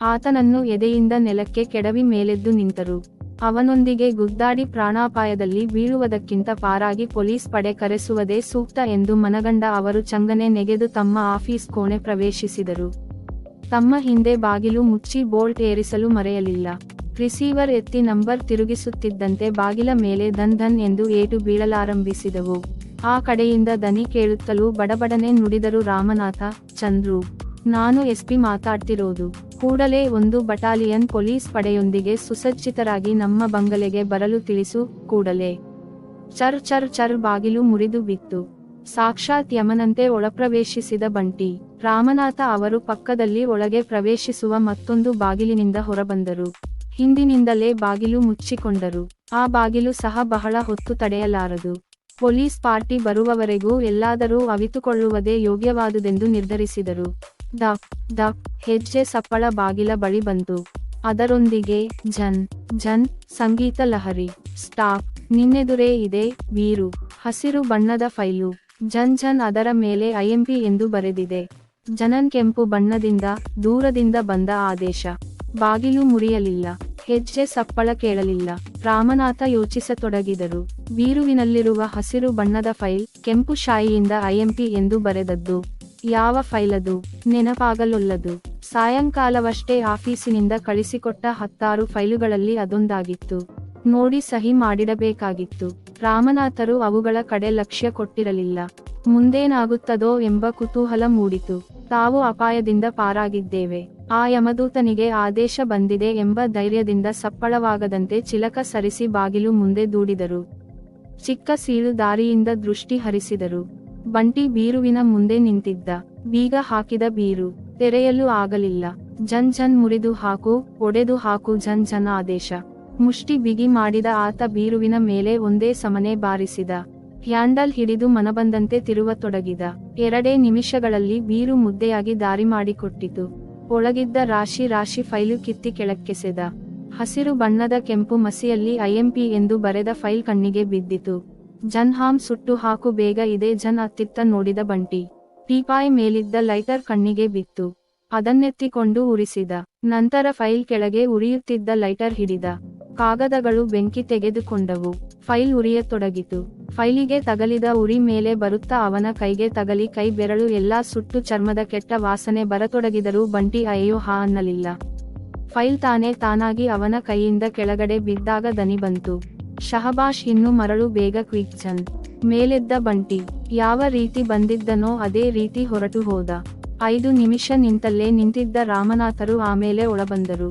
ಆತನನ್ನು ಎದೆಯಿಂದ ನೆಲಕ್ಕೆ ಕೆಡವಿ ಮೇಲೆದ್ದು ನಿಂತರು. ಅವನೊಂದಿಗೆ ಗುದ್ದಾಡಿ ಪ್ರಾಣಾಪಾಯದಲ್ಲಿ ಬೀಳುವುದಕ್ಕಿಂತ ಪಾರಾಗಿ ಪೊಲೀಸ್ ಪಡೆ ಕರೆಸುವುದೇ ಸೂಕ್ತ ಎಂದು ಮನಗಂಡ ಅವರು ಚಂಗನೆ ನೆಗೆದು ತಮ್ಮ ಆಫೀಸ್ ಕೋಣೆ ಪ್ರವೇಶಿಸಿದರು. ತಮ್ಮ ಹಿಂದೆ ಬಾಗಿಲು ಮುಚ್ಚಿ ಬೋಲ್ಟ್ ಏರಿಸಲು ಮರೆಯಲಿಲ್ಲ. ರಿಸೀವರ್ ಎತ್ತಿ ನಂಬರ್ ತಿರುಗಿಸುತ್ತಿದ್ದಂತೆ ಬಾಗಿಲ ಮೇಲೆ ಧನ್ ಧನ್ ಎಂದು ಏಟು ಬೀಳಲಾರಂಭಿಸಿದವು. ಆ ಕಡೆಯಿಂದ ದನಿ ಕೇಳುತ್ತಲೂ ಬಡಬಡನೆ ನುಡಿದರು ರಾಮನಾಥ, ಚಂದ್ರು. ನಾನು ಎಸ್ಪಿ ಮಾತಾಡ್ತಿರೋದು. ಕೂಡಲೇ ಒಂದು ಬಟಾಲಿಯನ್ ಪೊಲೀಸ್ ಪಡೆಯೊಂದಿಗೆ ಸುಸಜ್ಜಿತರಾಗಿ ನಮ್ಮ ಬಂಗಲೆಗೆ ಬರಲು ತಿಳಿಸು, ಕೂಡಲೇ. ಚರ್ ಚರ್ ಚರ್ ಬಾಗಿಲು ಮುರಿದು ಬಿತ್ತು. ಸಾಕ್ಷಾತ್ ಯಮನಂತೆ ಒಳಪ್ರವೇಶಿಸಿದ ಬಂಟಿ. ರಾಮನಾಥ ಅವರು ಪಕ್ಕದಲ್ಲಿ ಒಳಗೆ ಪ್ರವೇಶಿಸುವ ಮತ್ತೊಂದು ಬಾಗಿಲಿನಿಂದ ಹೊರಬಂದರು. ಹಿಂದಿನಿಂದಲೇ ಬಾಗಿಲು ಮುಚ್ಚಿಕೊಂಡರು. ಆ ಬಾಗಿಲು ಸಹ ಬಹಳ ಹೊತ್ತು ತಡೆಯಲಾರದು. ಪೊಲೀಸ್ ಪಾರ್ಟಿ ಬರುವವರೆಗೂ ಎಲ್ಲಾದರೂ ಅವಿತುಕೊಳ್ಳುವುದೇ ಯೋಗ್ಯವಾದುದೆಂದು ನಿರ್ಧರಿಸಿದರು. ದಪ್ ದ ಹೆಜ್ಜೆ ಸಪ್ಪಳ ಬಾಗಿಲ ಬಳಿ ಬಂತು. ಅದರೊಂದಿಗೆ ಝನ್ ಝನ್ ಸಂಗೀತ ಲಹರಿ, ಸ್ಟಾಪ್, ನಿನ್ನೆದುರೇ ಇದೆ, ವೀರು, ಹಸಿರು ಬಣ್ಣದ ಫೈಲು, ಝನ್ ಝನ್ ಅದರ ಮೇಲೆ ಐಎಂಪಿ ಎಂದು ಬರೆದಿದೆ. ಜನನ್ ಕೆಂಪು ಬಣ್ಣದಿಂದ, ದೂರದಿಂದ ಬಂದ ಆದೇಶ. ಬಾಗಿಲು ಮುರಿಯಲಿಲ್ಲ, ಹೆಜ್ಜೆ ಸಪ್ಪಳ ಕೇಳಲಿಲ್ಲ, ರಾಮನಾಥ ಯೋಚಿಸತೊಡಗಿದರು. ವೀರುವಿನಲ್ಲಿರುವ ಹಸಿರು ಬಣ್ಣದ ಫೈಲ್, ಕೆಂಪು ಶಾಯಿಯಿಂದ ಐಎಂಪಿ ಎಂದು ಬರೆದದ್ದು. ಯಾವ ಫೈಲದು? ನೆನಪಾಗಲೊಲ್ಲದು. ಸಾಯಂಕಾಲವಷ್ಟೇ ಆಫೀಸಿನಿಂದ ಕಳಿಸಿಕೊಟ್ಟ ಹತ್ತಾರು ಫೈಲುಗಳಲ್ಲಿ ಅದೊಂದಾಗಿತ್ತು. ನೋಡಿ ಸಹಿ ಮಾಡಿಡಬೇಕಾಗಿತ್ತು. ರಾಮನಾಥರು ಅವುಗಳ ಕಡೆ ಲಕ್ಷ್ಯ ಕೊಟ್ಟಿರಲಿಲ್ಲ. ಮುಂದೇನಾಗುತ್ತದೋ ಎಂಬ ಕುತೂಹಲ ಮೂಡಿತು. ತಾವು ಅಪಾಯದಿಂದ ಪಾರಾಗಿದ್ದೇವೆ. ಆ ಯಮದೂತನಿಗೆ ಆದೇಶ ಬಂದಿದೆ ಎಂಬ ಧೈರ್ಯದಿಂದ ಸಪ್ಪಳವಾಗದಂತೆ ಚಿಲಕ ಸರಿಸಿ ಬಾಗಿಲು ಮುಂದೆ ದೂಡಿದರು. ಚಿಕ್ಕ ಸೀಳು ದಾರಿಯಿಂದ ದೃಷ್ಟಿ ಹರಿಸಿದರು. ಬಂಟಿ ಬೀರುವಿನ ಮುಂದೆ ನಿಂತಿದ್ದ. ಬೀಗ ಹಾಕಿದ ಬೀರು ತೆರೆಯಲು ಆಗಲಿಲ್ಲ. ಝನ್ ಝನ್ ಮುರಿದು ಹಾಕು, ಒಡೆದು ಹಾಕು ಝನ್ ಝನ್ ಆದೇಶ. ಮುಷ್ಟಿ ಬಿಗಿ ಮಾಡಿದ ಆತ ಬೀರುವಿನ ಮೇಲೆ ಒಂದೇ ಸಮನೆ ಬಾರಿಸಿದ. ಹ್ಯಾಂಡಲ್ ಹಿಡಿದು ಮನಬಂದಂತೆ ತಿರುವ ತೊಡಗಿದ. ಎರಡೇ ನಿಮಿಷಗಳಲ್ಲಿ ಬೀರು ಮುದ್ದೆಯಾಗಿ ದಾರಿ ಮಾಡಿಕೊಟ್ಟಿತು. ಒಳಗಿದ್ದ ರಾಶಿ ರಾಶಿ ಫೈಲು ಕಿತ್ತಿ ಕೆಳಕ್ಕೆಸೆದ. ಹಸಿರು ಬಣ್ಣದ ಕೆಂಪು ಮಸಿಯಲ್ಲಿ ಐಎಂಪಿ ಎಂದು ಬರೆದ ಫೈಲ್ ಕಣ್ಣಿಗೆ ಬಿದ್ದಿತು. ಜನ್ ಹಾಮ್ ಸುಟ್ಟು ಹಾಕು ಬೇಗ ಇದೆ ಜನ್ ಅತ್ತಿತ್ತ ನೋಡಿದ ಬಂಟಿ. ಟೀಪಾಯ್ ಮೇಲಿದ್ದ ಲೈಟರ್ ಕಣ್ಣಿಗೆ ಬಿತ್ತು. ಅದನ್ನೆತ್ತಿಕೊಂಡು ಉರಿಸಿದ. ನಂತರ ಫೈಲ್ ಕೆಳಗೆ ಉರಿಯುತ್ತಿದ್ದ ಲೈಟರ್ ಹಿಡಿದ. ಕಾಗದಗಳು ಬೆಂಕಿ ತೆಗೆದುಕೊಂಡವು. ಫೈಲ್ ಉರಿಯತೊಡಗಿತು. ಫೈಲಿಗೆ ತಗಲಿದ ಉರಿ ಮೇಲೆ ಬರುತ್ತಾ ಅವನ ಕೈಗೆ ತಗಲಿ ಕೈ ಬೆರಳು ಎಲ್ಲಾ ಸುಟ್ಟು ಚರ್ಮದ ಕೆಟ್ಟ ವಾಸನೆ ಬರತೊಡಗಿದರೂ ಬಂಟಿ ಅಯ್ಯೋ ಹಾ ಅನ್ನಲಿಲ್ಲ. ಫೈಲ್ ತಾನೇ ತಾನಾಗಿ ಅವನ ಕೈಯಿಂದ ಕೆಳಗಡೆ ಬಿದ್ದಾಗ ದನಿ ಬಂತು. ಶಹಬಾಷ್ ಇನ್ನು ಮರಳು ಬೇಗ ಕ್ವಿಕ್ ಚಂದ್. ಮೇಲೆದ್ದ ಬಂಟಿ. ಯಾವ ರೀತಿ ಬಂದಿದ್ದನೋ ಅದೇ ರೀತಿ ಹೊರಟು ಹೋದ. ಐದು ನಿಮಿಷ ನಿಂತಲ್ಲೇ ನಿಂತಿದ್ದ ರಾಮನಾಥರು ಆಮೇಲೆ ಒಳಬಂದರು.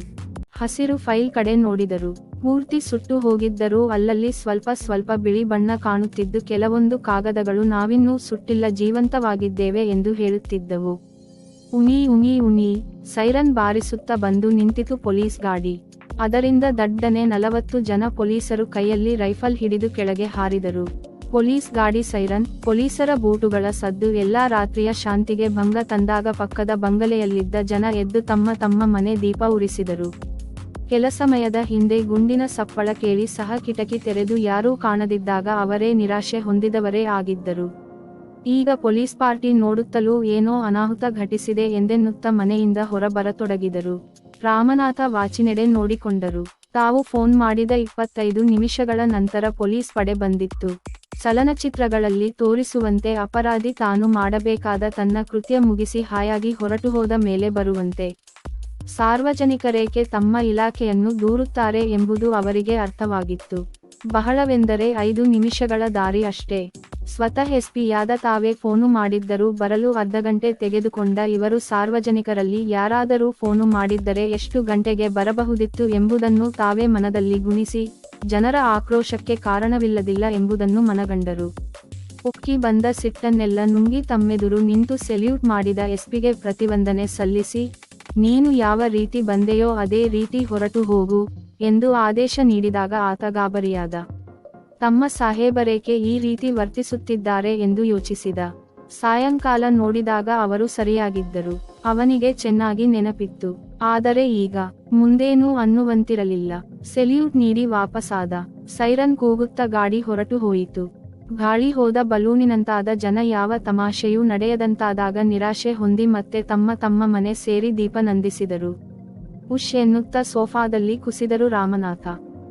ಹಸಿರು ಫೈಲ್ ಕಡೆ ನೋಡಿದರು. ಪೂರ್ತಿ ಸುಟ್ಟು ಹೋಗಿದ್ದರೂ ಅಲ್ಲಲ್ಲಿ ಸ್ವಲ್ಪ ಸ್ವಲ್ಪ ಬಿಳಿ ಬಣ್ಣ ಕಾಣುತ್ತಿದ್ದು ಕೆಲವೊಂದು ಕಾಗದಗಳು ನಾವಿನ್ನೂ ಸುಟ್ಟಿಲ್ಲ ಜೀವಂತವಾಗಿದ್ದೇವೆ ಎಂದು ಹೇಳುತ್ತಿದ್ದವು. ಉಣಿ ಉಣಿ ಉಣಿ. ಸೈರನ್ ಬಾರಿಸುತ್ತಾ ಬಂದು ನಿಂತಿತು ಪೊಲೀಸ್ ಗಾಡಿ. ಅದರಿಂದ ದಡ್ಡನೆ ನಲವತ್ತು ಜನ ಪೊಲೀಸರು ಕೈಯಲ್ಲಿ ರೈಫಲ್ ಹಿಡಿದು ಕೆಳಗೆ ಹಾರಿದರು. ಪೊಲೀಸ್ ಗಾಡಿ ಸೈರನ್, ಪೊಲೀಸರ ಬೂಟುಗಳ ಸದ್ದು, ಎಲ್ಲಾ ರಾತ್ರಿಯ ಶಾಂತಿಗೆ ಭಂಗ ತಂದಾಗ ಪಕ್ಕದ ಬಂಗಲೆಯಲ್ಲಿದ್ದ ಜನ ಎದ್ದು ತಮ್ಮ ತಮ್ಮ ಮನೆ ದೀಪ ಉರಿಸಿದರು. ಕೆಲ ಸಮಯದ ಹಿಂದೆ ಗುಂಡಿನ ಸಪ್ಪಳ ಕೇಳಿ ಸಹ ಕಿಟಕಿ ತೆರೆದು ಯಾರೂ ಕಾಣದಿದ್ದಾಗ ಅವರೇ ನಿರಾಶೆ ಹೊಂದಿದವರೇ ಆಗಿದ್ದರು. ಈಗ ಪೊಲೀಸ್ ಪಾರ್ಟಿ ನೋಡುತ್ತಲೂ ಏನೋ ಅನಾಹುತ ಘಟಿಸಿದೆ ಎಂದೆನ್ನುತ್ತ ಮನೆಯಿಂದ ಹೊರಬರತೊಡಗಿದರು. ರಾಮನಾಥ ವಾಚಿನೆಡೆ ನೋಡಿಕೊಂಡರು. ತಾವು ಫೋನ್ ಮಾಡಿದ ಇಪ್ಪತ್ತೈದು ನಿಮಿಷಗಳ ನಂತರ ಪೊಲೀಸ್ ಪಡೆ ಬಂದಿತ್ತು. ಚಲನಚಿತ್ರಗಳಲ್ಲಿ ತೋರಿಸುವಂತೆ ಅಪರಾಧಿ ತಾನು ಮಾಡಬೇಕಾದ ತನ್ನ ಕೃತ್ಯ ಮುಗಿಸಿ ಹಾಯಾಗಿ ಹೊರಟುಹೋದ ಮೇಲೆ ಬರುವಂತೆ. ಸಾರ್ವಜನಿಕರೇಕೆ ತಮ್ಮ ಇಲಾಖೆಯನ್ನು ದೂರುತ್ತಾರೆ ಎಂಬುದು ಅವರಿಗೆ ಅರ್ಥವಾಗಿತ್ತು. ಬಹಳವೆಂದರೆ ಐದು ನಿಮಿಷಗಳ ದಾರಿ ಅಷ್ಟೇ. ಸ್ವತಃ ಎಸ್ಪಿಯಾದ ತಾವೇ ಫೋನು ಮಾಡಿದ್ದರೂ ಬರಲು ಅರ್ಧ ಗಂಟೆ ತೆಗೆದುಕೊಂಡ ಇವರು ಸಾರ್ವಜನಿಕರಲ್ಲಿ ಯಾರಾದರೂ ಫೋನು ಮಾಡಿದ್ದರೆ ಎಷ್ಟು ಗಂಟೆಗೆ ಬರಬಹುದಿತ್ತು ಎಂಬುದನ್ನು ತಾವೇ ಮನದಲ್ಲಿ ಗುಣಿಸಿ, ಜನರ ಆಕ್ರೋಶಕ್ಕೆ ಕಾರಣವಿಲ್ಲದಿಲ್ಲ ಎಂಬುದನ್ನು ಮನಗಂಡರು. ಉಕ್ಕಿ ಬಂದ ಸಿಟ್ಟನ್ನೆಲ್ಲ ನುಂಗಿ ತಮ್ಮೆದುರು ನಿಂತು ಸೆಲ್ಯೂಟ್ ಮಾಡಿದ ಎಸ್ಪಿಗೆ ಪ್ರತಿವಂದನೆ ಸಲ್ಲಿಸಿ, ನೀನು ಯಾವ ರೀತಿ ಬಂದೆಯೋ ಅದೇ ರೀತಿ ಹೊರಟು ಹೋಗು ಎಂದು ಆದೇಶ ನೀಡಿದಾಗ ಆತ ಗಾಬರಿಯಾದ. ತಮ್ಮ ಸಾಹೇಬರೇಕೆ ಈ ರೀತಿ ವರ್ತಿಸುತ್ತಿದ್ದಾರೆ ಎಂದು ಯೋಚಿಸಿದ. ಸಾಯಂಕಾಲ ನೋಡಿದಾಗ ಅವರು ಸರಿಯಾಗಿದ್ದರು. ಅವನಿಗೆ ಚೆನ್ನಾಗಿ ನೆನಪಿತ್ತು. ಆದರೆ ಈಗ ಮುಂದೇನೂ ಅನ್ನುವಂತಿರಲಿಲ್ಲ. ಸೆಲ್ಯೂಟ್ ನೀಡಿ ವಾಪಸಾದ ಸೈರನ್ ಕೂಗುತ್ತಾ ಗಾಡಿ ಹೊರಟು ಹೋಯಿತು. ಗಾಳಿ ಹೋದ ಬಲೂನಿನಂತಾದ ಜನ ಯಾವ ತಮಾಷೆಯೂ ನಡೆಯದಂತಾದಾಗ ನಿರಾಶೆ ಹೊಂದಿ ಮತ್ತೆ ತಮ್ಮ ತಮ್ಮ ಮನೆ ಸೇರಿ ದೀಪ ನಂದಿಸಿದರು. ಉಷ್ ಎನ್ನುತ್ತ ಸೋಫಾದಲ್ಲಿ ಕುಸಿದರು ರಾಮನಾಥ.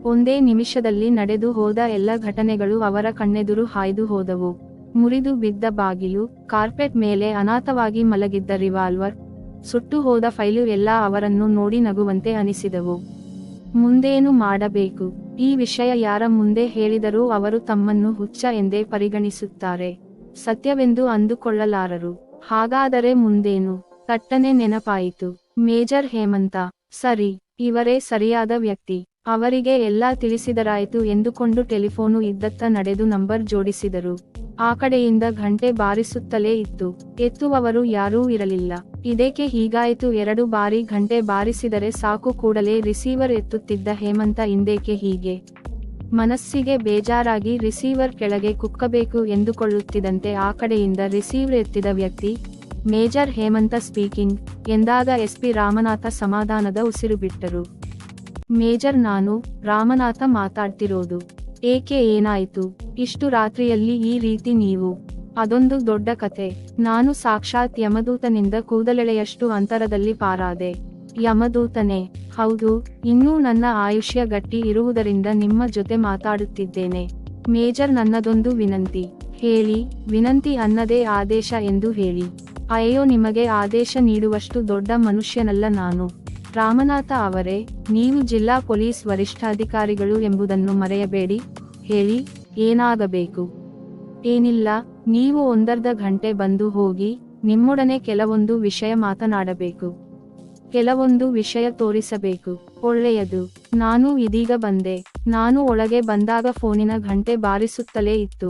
ಒಂದೇ ನಿಮಿಷದಲ್ಲಿ ನಡೆದು ಹೋದ ಎಲ್ಲ ಘಟನೆಗಳು ಅವರ ಕಣ್ಣೆದುರು ಹಾಯ್ದು ಹೋದವು. ಮುರಿದು ಬಿದ್ದ ಬಾಗಿಲು, ಕಾರ್ಪೆಟ್ ಮೇಲೆ ಅನಾಥವಾಗಿ ಮಲಗಿದ್ದ ರಿವಾಲ್ವರ್, ಸುಟ್ಟು ಹೋದ ಫೈಲು ಎಲ್ಲ ಅವರನ್ನು ನೋಡಿ ನಗುವಂತೆ ಅನಿಸಿದವು. ಮುಂದೇನು ಮಾಡಬೇಕು? ಈ ವಿಷಯ ಯಾರ ಮುಂದೆ ಹೇಳಿದರೂ ಅವರು ತಮ್ಮನ್ನು ಹುಚ್ಚ ಎಂದೇ ಪರಿಗಣಿಸುತ್ತಾರೆ. ಸತ್ಯವೆಂದು ಅಂದುಕೊಳ್ಳಲಾರರು. ಹಾಗಾದರೆ ಮುಂದೇನು? ತಟ್ಟನೆ ನೆನಪಾಯಿತು. ಮೇಜರ್ ಹೇಮಂತ, ಸರಿ, ಇವರೇ ಸರಿಯಾದ ವ್ಯಕ್ತಿ. ಅವರಿಗೆ ಎಲ್ಲಾ ತಿಳಿಸಿದರಾಯಿತು ಎಂದುಕೊಂಡು ಟೆಲಿಫೋನು ಇದ್ದತ್ತ ನಡೆದು ನಂಬರ್ ಜೋಡಿಸಿದರು. ಆ ಕಡೆಯಿಂದ ಘಂಟೆ ಬಾರಿಸುತ್ತಲೇ ಇತ್ತು. ಎತ್ತುವವರು ಯಾರೂ ಇರಲಿಲ್ಲ. ಇದೇಕೆ ಹೀಗಾಯಿತು ಎರಡು ಬಾರಿ ಘಂಟೆ ಬಾರಿಸಿದರೆ ಸಾಕು ಕೂಡಲೇ ರಿಸೀವರ್ ಎತ್ತುತ್ತಿದ್ದ ಹೇಮಂತ ಇಂದೇಕೆ ಹೀಗೆ? ಮನಸ್ಸಿಗೆ ಬೇಜಾರಾಗಿ ರಿಸೀವರ್ ಕೆಳಗೆ ಕುಕ್ಕಬೇಕು ಎಂದುಕೊಳ್ಳುತ್ತಿದ್ದಂತೆ ಆ ಕಡೆಯಿಂದ ರಿಸೀವರ್ ಎತ್ತಿದ ವ್ಯಕ್ತಿ, ಮೇಜರ್ ಹೇಮಂತ ಸ್ಪೀಕಿಂಗ್, ಎಂದಾಗ ಎಸ್ಪಿ ರಾಮನಾಥ ಸಮಾಧಾನದ ಉಸಿರು ಬಿಟ್ಟರು. ಮೇಜರ್ ನಾನು ರಾಮನಾಥ ಮಾತಾಡ್ತಿರೋದು. ಏಕೆ ಏನಾಯಿತು? ಇಷ್ಟು ರಾತ್ರಿಯಲ್ಲಿ ಈ ರೀತಿ ನೀವು? ಅದೊಂದು ದೊಡ್ಡ ಕಥೆ ನಾನು ಸಾಕ್ಷಾತ್ ಯಮದೂತನಿಂದ ಕೂದಲೆಳೆಯಷ್ಟು ಅಂತರದಲ್ಲಿ ಪಾರಾದೆ. ಯಮದೂತನೇ, ಹೌದು, ಇನ್ನೂ ನನ್ನ ಆಯುಷ್ಯ ಗಟ್ಟಿ ಇರುವುದರಿಂದ ನಿಮ್ಮ ಜೊತೆ ಮಾತಾಡುತ್ತಿದ್ದೇನೆ. ಮೇಜರ್ ನನ್ನದೊಂದು ವಿನಂತಿ. ಹೇಳಿ, ವಿನಂತಿ ಅನ್ನದೇ ಆದೇಶ ಎಂದು ಹೇಳಿ. ಅಯ್ಯೋ, ನಿಮಗೆ ಆದೇಶ ನೀಡುವಷ್ಟು ದೊಡ್ಡ ಮನುಷ್ಯನಲ್ಲ ನಾನು. ರಾಮನಾಥ ಅವರೇ, ನೀವು ಜಿಲ್ಲಾ ಪೊಲೀಸ್ ವರಿಷ್ಠಾಧಿಕಾರಿಗಳು ಎಂಬುದನ್ನು ಮರೆಯಬೇಡಿ, ಹೇಳಿ, ಏನಾಗಬೇಕು? ಏನಿಲ್ಲ, ನೀವು ಒಂದರ್ಧ ಗಂಟೆ ಬಂದು ಹೋಗಿ, ನಿಮ್ಮೊಡನೆ ಕೆಲವೊಂದು ವಿಷಯ ಮಾತನಾಡಬೇಕು. ಕೆಲವೊಂದು ವಿಷಯ ತೋರಿಸಬೇಕು. ಒಳ್ಳೆಯದು. ನಾನು ಇದೀಗ ಬಂದೆ. ನಾನು ಒಳಗೆ ಬಂದಾಗ ಫೋನಿನ ಗಂಟೆ ಬಾರಿಸುತ್ತಲೇ ಇತ್ತು.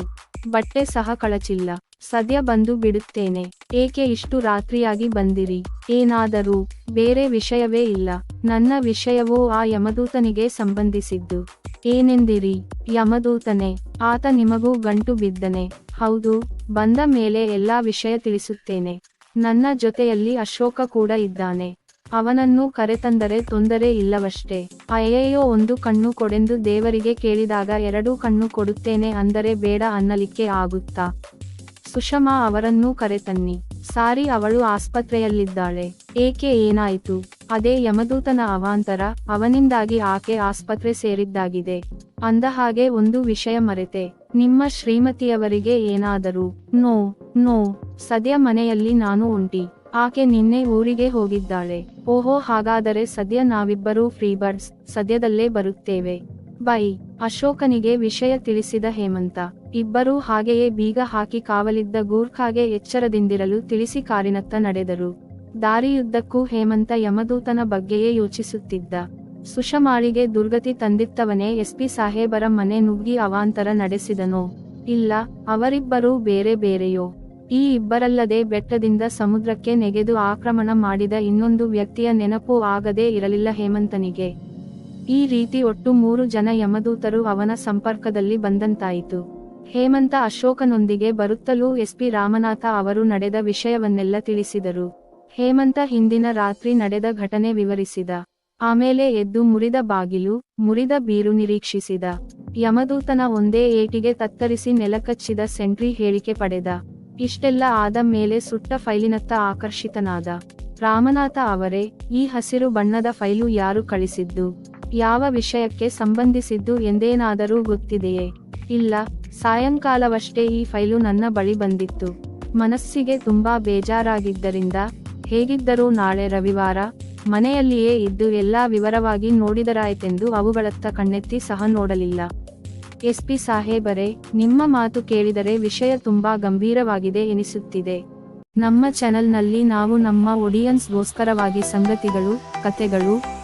ಬಟ್ಟೆ ಸಹ ಕಳಚಿಲ್ಲ. ಸದ್ಯ ಬಂದು ಬಿಡುತ್ತೇನೆ. ಏಕೆ ಇಷ್ಟು ರಾತ್ರಿಯಾಗಿ ಬಂದಿರಿ? ಏನಾದರೂ ಬೇರೆ ವಿಷಯವೇ ಇಲ್ಲ. ನನ್ನ ವಿಷಯವೂ ಆ ಯಮದೂತನಿಗೆ ಸಂಬಂಧಿಸಿದ್ದು. ಏನೆಂದಿರಿ? ಯಮದೂತನೇ, ಆತ ನಿಮಗೂ ಗಂಟು ಬಿದ್ದನೆ. ಹೌದು, ಬಂದ ಮೇಲೆ ಎಲ್ಲಾ ವಿಷಯ ತಿಳಿಸುತ್ತೇನೆ. ನನ್ನ ಜೊತೆಯಲ್ಲಿ ಅಶೋಕ ಕೂಡ ಇದ್ದಾನೆ. ಅವನನ್ನು ಕರೆತಂದರೆ ತೊಂದರೆ ಇಲ್ಲವಷ್ಟೇ. ಅಯ್ಯಯ್ಯೋ, ಒಂದು ಕಣ್ಣು ಕೊಡೆಂದು ದೇವರಿಗೆ ಕೇಳಿದಾಗ ಎರಡೂ ಕಣ್ಣು ಕೊಡುತ್ತೇನೆ ಅಂದರೆ ಬೇಡ ಅನ್ನಲಿಕ್ಕೆ ಆಗುತ್ತಾ? ಸುಷಮಾ ಅವರನ್ನೂ ಕರೆತನ್ನಿ. ಸಾರಿ, ಅವಳು ಆಸ್ಪತ್ರೆಯಲ್ಲಿದ್ದಾಳೆ. ಏಕೆ ಏನಾಯಿತು? ಅದೇ ಯಮದೂತನ ಅವಾಂತರ, ಅವನಿಂದಾಗಿ ಆಕೆ ಆಸ್ಪತ್ರೆ ಸೇರಿದ್ದಾಗಿದೆ. ಅಂದ ಹಾಗೆ ಒಂದು ವಿಷಯ ಮರೆತೆ. ನಿಮ್ಮ ಶ್ರೀಮತಿಯವರಿಗೆ ಏನಾದರೂ? No no. ಸದ್ಯ ಮನೆಯಲ್ಲಿ ನಾನು ಉಂಟಿ ಆಕೆ ನಿನ್ನೆ ಊರಿಗೆ ಹೋಗಿದ್ದಾಳೆ. ಓಹೋ, ಹಾಗಾದರೆ ಸದ್ಯ ನಾವಿಬ್ಬರೂ ಫ್ರೀ ಬರ್ಡ್ಸ್. ಸದ್ಯದಲ್ಲೇ ಬರುತ್ತೇವೆ. ಬೈ, ಅಶೋಕನಿಗೆ ವಿಷಯ ತಿಳಿಸಿದ ಹೇಮಂತ. ಇಬ್ಬರೂ ಹಾಗೆಯೇ ಬೀಗ ಹಾಕಿ ಕಾವಲಿದ್ದ ಗೂರ್ಖಾಗೆ ಎಚ್ಚರದಿಂದಿರಲು ತಿಳಿಸಿ ಕಾರಿನತ್ತ ನಡೆದರು. ದಾರಿಯುದ್ದಕ್ಕೂ ಹೇಮಂತ ಯಮದೂತನ ಬಗ್ಗೆಯೇ ಯೋಚಿಸುತ್ತಿದ್ದ. ಸುಷಮಾಳಿಗೆ ದುರ್ಗತಿ ತಂದಿತ್ತವನೇ ಎಸ್ಪಿ ಸಾಹೇಬರ ಮನೆ ನುಗ್ಗಿ ಅವಾಂತರ ನಡೆಸಿದನೋ? ಇಲ್ಲ, ಅವರಿಬ್ಬರೂ ಬೇರೆ ಬೇರೆಯೋ? ಈ ಇಬ್ಬರಲ್ಲದೆ ಬೆಟ್ಟದಿಂದ ಸಮುದ್ರಕ್ಕೆ ನೆಗೆದು ಆಕ್ರಮಣ ಮಾಡಿದ ಇನ್ನೊಂದು ವ್ಯಕ್ತಿಯ ನೆನಪು ಆಗದೇ ಇರಲಿಲ್ಲ ಹೇಮಂತನಿಗೆ. ಈ ರೀತಿ ಒಟ್ಟು ಮೂರು ಜನ ಯಮದೂತರು ಅವನ ಸಂಪರ್ಕದಲ್ಲಿ ಬಂದಂತಾಯಿತು. ಹೇಮಂತ ಅಶೋಕನೊಂದಿಗೆ ಬರುತ್ತಲೂ ಎಸ್ಪಿ ರಾಮನಾಥ ಅವರು ನಡೆದ ವಿಷಯವನ್ನೆಲ್ಲ ತಿಳಿಸಿದರು. ಹೇಮಂತ ಹಿಂದಿನ ರಾತ್ರಿ ನಡೆದ ಘಟನೆ ವಿವರಿಸಿದ. ಆಮೇಲೆ ಎದ್ದು ಮುರಿದ ಬಾಗಿಲು, ಮುರಿದ ಬೀರು ನಿರೀಕ್ಷಿಸಿದ. ಯಮದೂತನ ಒಂದೇ ಏಟಿಗೆ ತತ್ತರಿಸಿ ನೆಲಕಚ್ಚಿದ ಸೆಂಟ್ರಿ ಹೇಳಿಕೆ ಪಡೆದ. ಇಷ್ಟೆಲ್ಲ ಆದ ಮೇಲೆ ಸುಟ್ಟ ಫೈಲಿನತ್ತ ಆಕರ್ಷಿತನಾದ. ರಾಮನಾಥ ಅವರೇ, ಈ ಹಸಿರು ಬಣ್ಣದ ಫೈಲು ಯಾರು ಕಳಿಸಿದ್ದು? ಯಾವ ವಿಷಯಕ್ಕೆ ಸಂಬಂಧಿಸಿದ್ದು ಎಂದೇನಾದರೂ ಗೊತ್ತಿದೆಯೇ? ಇಲ್ಲ. ಸಾಯಂಕಾಲವಷ್ಟೇ ಈ ಫೈಲು ನನ್ನ ಬಳಿ ಬಂದಿತ್ತು. ಮನಸ್ಸಿಗೆ ತುಂಬಾ ಬೇಜಾರಾಗಿದ್ದರಿಂದ, ಹೇಗಿದ್ದರೂ ನಾಳೆ ರವಿವಾರ ಮನೆಯಲ್ಲಿಯೇ ಇದ್ದು ಎಲ್ಲಾ ವಿವರವಾಗಿ ನೋಡಿದರಾಯಿತೆಂದು ಅವುಗಳತ್ತ ಕಣ್ಣೆತ್ತಿ ಸಹ ನೋಡಲಿಲ್ಲ. ಎಸ್ಪಿ ಸಾಹೇಬರೇ, ನಿಮ್ಮ ಮಾತು ಕೇಳಿದರೆ ವಿಷಯ ತುಂಬಾ ಗಂಭೀರವಾಗಿದೆ ಎನಿಸುತ್ತಿದೆ. ನಮ್ಮ ಚಾನೆಲ್ನಲ್ಲಿ ನಾವು ನಮ್ಮ ಒಡಿಯನ್ಸ್ಗೋಸ್ಕರವಾಗಿ ಸಂಗತಿಗಳು ಕತೆಗಳು